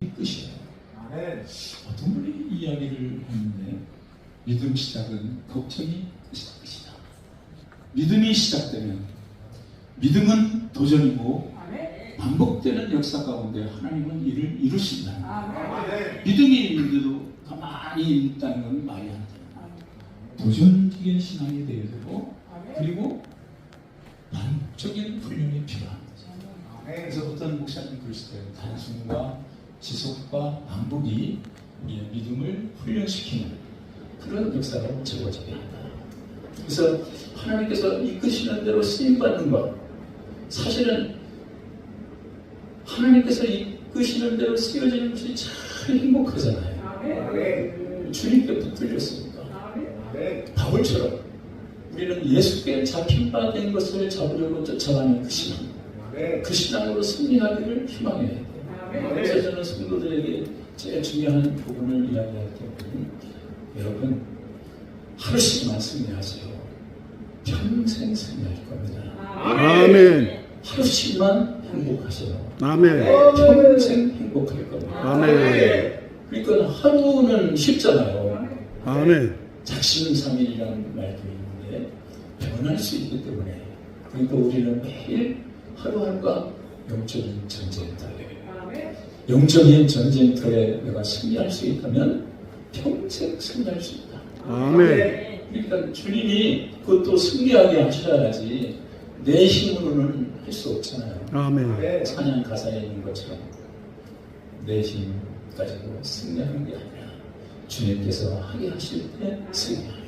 끝이에요. 아멘. 어떤 분이 이야기를 했는데 믿음 시작은 걱정이 끝이다. 믿음이 시작되면 믿음은 도전이고 반복되는 역사 가운데 하나님은 이를 이루신다. 아멘. 믿음이 있는데도 가만히 있다는 건 말이 안 돼요. 도전적인 신앙이 되어야 되고 그리고 반복적인 훈련이. 아멘. 그래서 어떤 목사님 그러시대요. 단순과 지속과 반복이 우리의 믿음을 훈련시키는 그런 역사로 적어지게 한다. 그래서 하나님께서 이끄시는 대로 쓰임받는 것 사실은 하나님께서 이끄시는 대로 쓰여지는 것이 참 행복하잖아요. 주님께 붙들렸으니까. 바울처럼 우리는 예수께 잡힌 바 된 것을 잡으려고 쫓아가는 그 신앙. 그 신앙으로 승리하기를 희망해야 돼요. 서 저는 성도들에게 제일 중요한 부분을 이야기할 때는 여러분 하루씩만 승리하세요. 평생 승리할 겁니다. 아멘. 하루씩만 행복하세요. 아멘. 평생 행복할 겁니다. 아멘. 그러니까 하루는 쉽잖아요. 아멘. 작심삼일이라는 말도 있는데 변할 수 있기 때문에 그러니까 우리는 매일 하루하루가 영적인 전쟁터예요. 영적인 전쟁터에 내가 승리할 수 있다면 평생 승리할 수 있다. 아멘. 그러니까 주님이 그것도 승리하게 하셔야지 내 힘으로는 할 수 없잖아요. 아멘. 아멘. 찬양 가사에 있는 것처럼 내 힘 가지고 승리하는 게 아니라 주님께서 하게 하실 때 승리하는